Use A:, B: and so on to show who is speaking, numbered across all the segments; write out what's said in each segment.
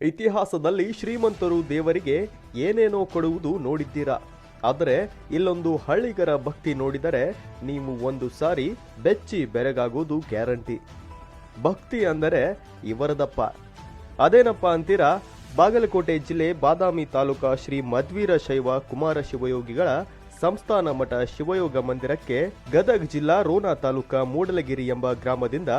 A: ಇತಿಹಾಸದಲ್ಲಿ ಶ್ರೀಮಂತರು ದೇವರಿಗೆ ಏನೇನೋ ಕೊಡುವುದು ನೋಡಿದ್ದೀರಾ? ಆದರೆ ಇಲ್ಲೊಂದು ಹಳ್ಳಿಗರ ಭಕ್ತಿ ನೋಡಿದರೆ ನೀವು ಒಂದು ಸಾರಿ ಬೆಚ್ಚಿ ಬೆರಗಾಗುವುದು ಗ್ಯಾರಂಟಿ. ಭಕ್ತಿ ಅಂದರೆ ಇವರದಪ್ಪ. ಅದೇನಪ್ಪ ಅಂತೀರಾ? ಬಾಗಲಕೋಟೆ ಜಿಲ್ಲೆ ಬಾದಾಮಿ ತಾಲೂಕಾ ಶ್ರೀ ಮಧ್ವೀರ ಶೈವ ಕುಮಾರ ಶಿವಯೋಗಿಗಳ ಸಂಸ್ಥಾನ ಮಠ ಶಿವಯೋಗ ಮಂದಿರಕ್ಕೆ ಗದಗ್ ಜಿಲ್ಲಾ ರೋಣ ತಾಲೂಕಾ ಮೂಡಲಗಿರಿ ಎಂಬ ಗ್ರಾಮದಿಂದ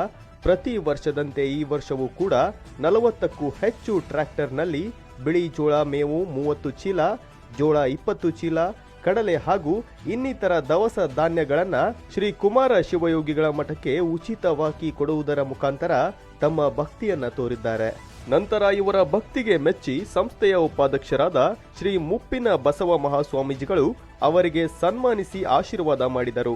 A: ಪ್ರತಿ ವರ್ಷದಂತೆ ಈ ವರ್ಷವೂ ಕೂಡ ನಲವತ್ತಕ್ಕೂ ಹೆಚ್ಚು ಟ್ರ್ಯಾಕ್ಟರ್ನಲ್ಲಿ ಬಿಳಿ ಜೋಳ, ಮೇವು ಮೂವತ್ತು ಚೀಲ, ಜೋಳ ಇಪ್ಪತ್ತು ಚೀಲ, ಕಡಲೆ ಹಾಗೂ ಇನ್ನಿತರ ದವಸ ಧಾನ್ಯಗಳನ್ನು ಶ್ರೀ ಕುಮಾರ ಶಿವಯೋಗಿಗಳ ಮಠಕ್ಕೆ ಉಚಿತವಾಗಿ ಕೊಡುವುದರ ಮುಖಾಂತರ ತಮ್ಮ ಭಕ್ತಿಯನ್ನ ತೋರಿದ್ದಾರೆ. ನಂತರ ಇವರ ಭಕ್ತಿಗೆ ಮೆಚ್ಚಿ ಸಂಸ್ಥೆಯ ಉಪಾಧ್ಯಕ್ಷರಾದ ಶ್ರೀ ಮುಪ್ಪಿನ ಬಸವ ಮಹಾಸ್ವಾಮೀಜಿಗಳು ಅವರಿಗೆ ಸನ್ಮಾನಿಸಿ ಆಶೀರ್ವಾದ ಮಾಡಿದರು.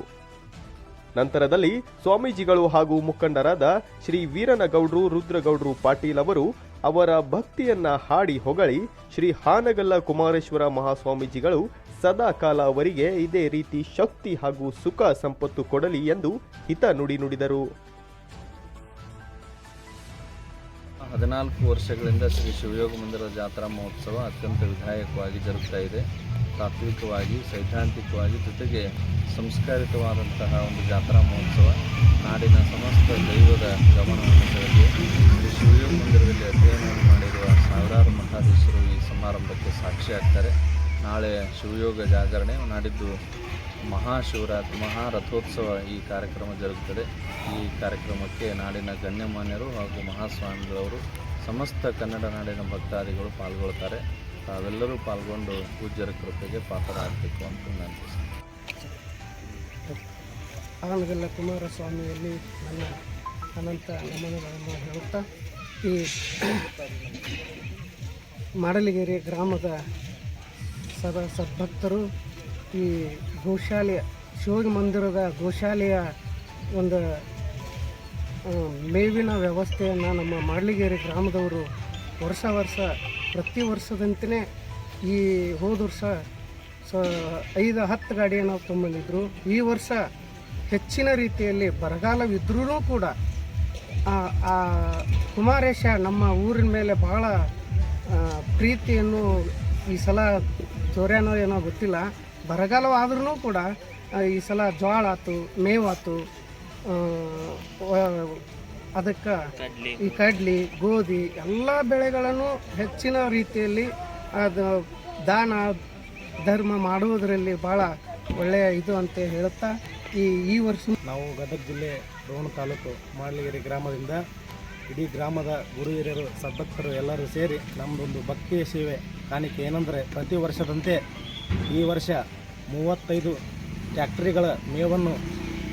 A: ನಂತರದಲ್ಲಿ ಸ್ವಾಮೀಜಿಗಳು ಹಾಗೂ ಮುಖಂಡರಾದ ಶ್ರೀ ವೀರನಗೌಡ್ರು ರುದ್ರಗೌಡ್ರು ಪಾಟೀಲ್ ಅವರು ಅವರ ಭಕ್ತಿಯನ್ನ ಹಾಡಿ ಹೊಗಳಿ ಶ್ರೀ ಹಾನಗಲ್ಲ ಕುಮಾರೇಶ್ವರ ಮಹಾಸ್ವಾಮೀಜಿಗಳು ಸದಾ ಕಾಲ ಅವರಿಗೆ ಇದೇ ರೀತಿ ಶಕ್ತಿ ಹಾಗೂ ಸುಖ ಸಂಪತ್ತು ಕೊಡಲಿ ಎಂದು ಹಿತ ನುಡಿ ನುಡಿದರು.
B: ಹದಿನಾಲ್ಕು ವರ್ಷಗಳಿಂದ ಶ್ರೀ ಶಿವಯೋಗ ಮಂದಿರ ಜಾತ್ರಾ ಮಹೋತ್ಸವ ಅತ್ಯಂತ ವಿಧಾಯಕವಾಗಿ ಜರುಗ್ತಾ ಇದೆ. ತಾತ್ವಿಕವಾಗಿ, ಸೈದ್ಧಾಂತಿಕವಾಗಿ ಜೊತೆಗೆ ಸಂಸ್ಕಾರಿತವಾದಂತಹ ಒಂದು ಜಾತ್ರಾ ಮಹೋತ್ಸವ. ನಾಡಿನ ಸಮಸ್ತ ದೈವದ ಗಮನವನ್ನು ಸೆಳೆದು ಶ್ರೀ ಶಿವಯೋಗ ಮಂದಿರದಲ್ಲಿ ಅಧ್ಯಯನವನ್ನು ಮಾಡಿರುವ ಸಾವಿರಾರು ಮಠಾಧೀಶರು ಈ ಸಮಾರಂಭಕ್ಕೆ ಸಾಕ್ಷಿಯಾಗ್ತಾರೆ. ನಾಳೆ ಶಿವಯೋಗ ಜಾಗರಣೆ, ನಾಡಿದ್ದು ಮಹಾಶಿವರಾತ್ರಿ, ಮಹಾರಥೋತ್ಸವ ಈ ಕಾರ್ಯಕ್ರಮ ಜರುಗುತ್ತದೆ. ಈ ಕಾರ್ಯಕ್ರಮಕ್ಕೆ ನಾಡಿನ ಗಣ್ಯಮಾನ್ಯರು ಹಾಗೂ ಮಹಾಸ್ವಾಮಿಗಳವರು ಸಮಸ್ತ ಕನ್ನಡ ನಾಡಿನ ಭಕ್ತಾದಿಗಳು ಪಾಲ್ಗೊಳ್ತಾರೆ ತಾವೆಲ್ಲರೂ ಪಾಲ್ಗೊಂಡು ಪೂಜ್ಯರ ಕೃಪೆಗೆ ಪಾತ್ರರಾಗಬೇಕು ಅಂತ ನಾನು
C: ಆನಗಲ್ಲ ಕುಮಾರಸ್ವಾಮಿಯಲ್ಲಿ ನನ್ನ ಅನಂತ ನಮನಗಳನ್ನು ಹೇಳುತ್ತಾ, ಈ ಮಾಡಲಿಗೆರೆ ಗ್ರಾಮದ ಸದಾ ಸದ್ಭಕ್ತರು, ಈ ಗೋಶಾಲೆಯ ಶಿವಗ ಮಂದಿರದ ಗೋಶಾಲೆಯ ಒಂದು ಮೇವಿನ ವ್ಯವಸ್ಥೆಯನ್ನು ನಮ್ಮ ಮಾಡಲಿಗೆರೆ ಗ್ರಾಮದವರು ವರ್ಷ ವರ್ಷ, ಪ್ರತಿ ವರ್ಷದಂತೆಯೇ ಈ ಹೋದ ವರ್ಷ ಸ, ಐದು ಹತ್ತು ಗಾಡಿಯನ್ನು ತೊಗೊಂಬಂದಿದ್ರು ಈ ವರ್ಷ ಹೆಚ್ಚಿನ ರೀತಿಯಲ್ಲಿ ಬರಗಾಲವಿದ್ರೂ ಕೂಡ ಆ ಕುಮಾರೇಶ ನಮ್ಮ ಊರಿನ ಮೇಲೆ ಭಾಳ ಪ್ರೀತಿಯನ್ನು ಈ ಸಲ ಚೋರ್ಯಾನೋ ಏನೋ ಗೊತ್ತಿಲ್ಲ. ಬರಗಾಲವಾದ್ರೂ ಕೂಡ ಈ ಸಲ ಜೋಳ ಆತು ಮೇವಾತು ಅದಕ್ಕೆ ಈ ಕಡ್ಲಿ ಗೋಧಿ ಎಲ್ಲ ಬೆಳೆಗಳನ್ನು ಹೆಚ್ಚಿನ ರೀತಿಯಲ್ಲಿ ಅದು ದಾನ ಧರ್ಮ ಮಾಡುವುದರಲ್ಲಿ ಭಾಳ ಒಳ್ಳೆಯ ಇದು ಅಂತ ಹೇಳುತ್ತಾ ಈ ಈ ವರ್ಷ
D: ನಾವು ಗದಗ ಜಿಲ್ಲೆ ರೋಣ ತಾಲೂಕು ಮಾಡಲಿಗೆರೆ ಗ್ರಾಮದಿಂದ ಇಡೀ ಗ್ರಾಮದ ಗುರು ಹಿರಿಯರು ಸದ್ಭಕ್ತರು ಎಲ್ಲರೂ ಸೇರಿ ನಮ್ಮದೊಂದು ಭಕ್ತಿಯ ಸೇವೆ. ಕಾಣಿಕೆ ಏನಂದರೆ ಪ್ರತಿ ವರ್ಷದಂತೆ ಈ ವರ್ಷ ಮೂವತ್ತೈದು ಟ್ಯಾಕ್ಟ್ರಿಗಳ ಮೇವನ್ನು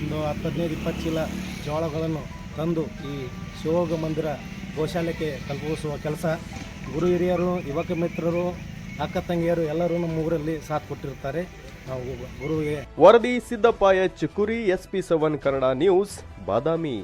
D: ಒಂದು ಹತ್ತು ಹದಿನೈದು ಇಪ್ಪತ್ತು ಚೀಲ ಜೋಳಗಳನ್ನು ತಂದು ಈ ಶಿವಯೋಗ ಮಂದಿರ ಗೋಶಾಲೆಗೆ ತಲುಪಿಸುವ ಕೆಲಸ. ಗುರು ಹಿರಿಯರು, ಯುವಕ ಮಿತ್ರರು, ಅಕ್ಕ ತಂಗಿಯರು ಎಲ್ಲರೂ ನಮ್ಮ ಊರಲ್ಲಿ ಸಾಥ್ ಕೊಟ್ಟಿರ್ತಾರೆ. ನಾವು ಗುರುವಿಗೆ
A: ವರದಿ Siddappa H Kuri, SP seven Kannada news, Badami.